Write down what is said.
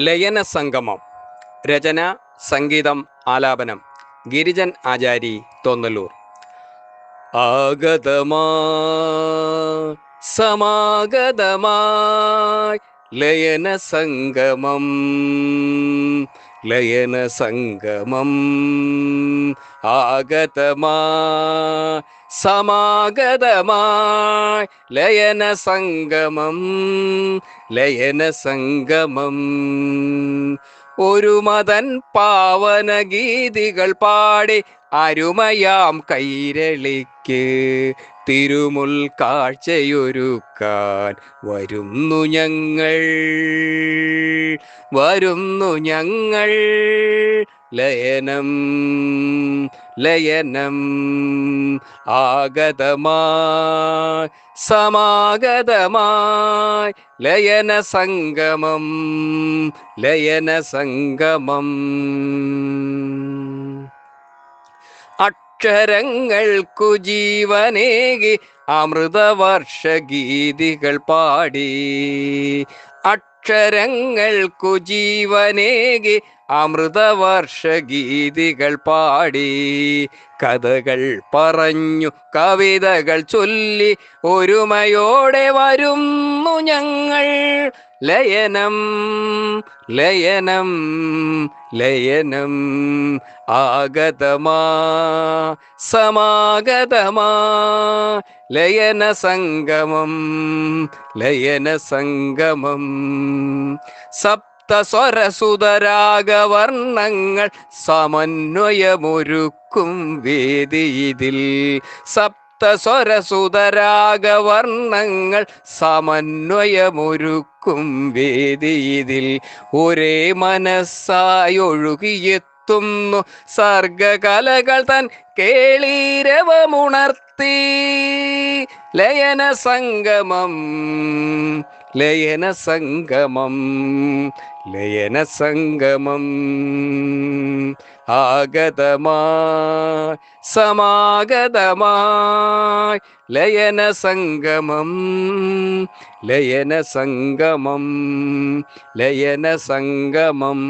ലയന സംഗമം രചന സംഗീതം ആലാപനം ഗിരിജൻ ആചാരി തോന്നലൂർ. ആഗതമാ സമാഗതമായി ലയന സംഗമം ലയന സംഗമം ആഗതമാ സമാഗതമായി. ലയന സംഗമം ലയന സംഗമം. ഒരു മതൻ പാവന ഗീതികൾ പാടി അരുമയാം കൈരളിക്ക്. തിരുമുൽ കാഴ്ചയൊരുക്കാൻ വരുന്നു ഞങ്ങൾ വരുന്നു ഞങ്ങൾ. ലയനം ലയനം ആഗതമായി സമാഗതമായി ലയന സംഗമം ലയന സംഗമം. അക്ഷരങ്ങൾക്കു ജീവനേകി അമൃതവർഷ ഗീതികൾ പാടി അക്ഷരങ്ങൾക്കു ജീവനേകി അമൃതവർഷ ഗീതികൾ പാടി. കഥകൾ പറഞ്ഞു കവിതകൾ ചൊല്ലി ഒരുമയോടെ വരുന്നു ഞങ്ങൾ. ലയനം ലയനം ലയനം ആഗതമാ സമാഗതമാ. ലയന സംഗമം ലയന സംഗമം. സപ്തസ്വരസുതരാഗവർണങ്ങൾ സമന്വയമൊരുക്കും വേദിയിൽ സപ്തസ്വരസുതരാഗവർണങ്ങൾ സമന്വയമൊരുക്കും വേദിയിൽ ഒരേ മനസ്സായി ഒഴുകിയെത്തുന്നു. സർഗകലകൾ തൻ കേളീരവമുണർത്തി. ലയന സംഗമം ലയന സംഗമം ലയന സംഗമം ആഗതമായി സമാഗതമായി ലയന സംഗമം ലയന സംഗമം ലയന സംഗമം.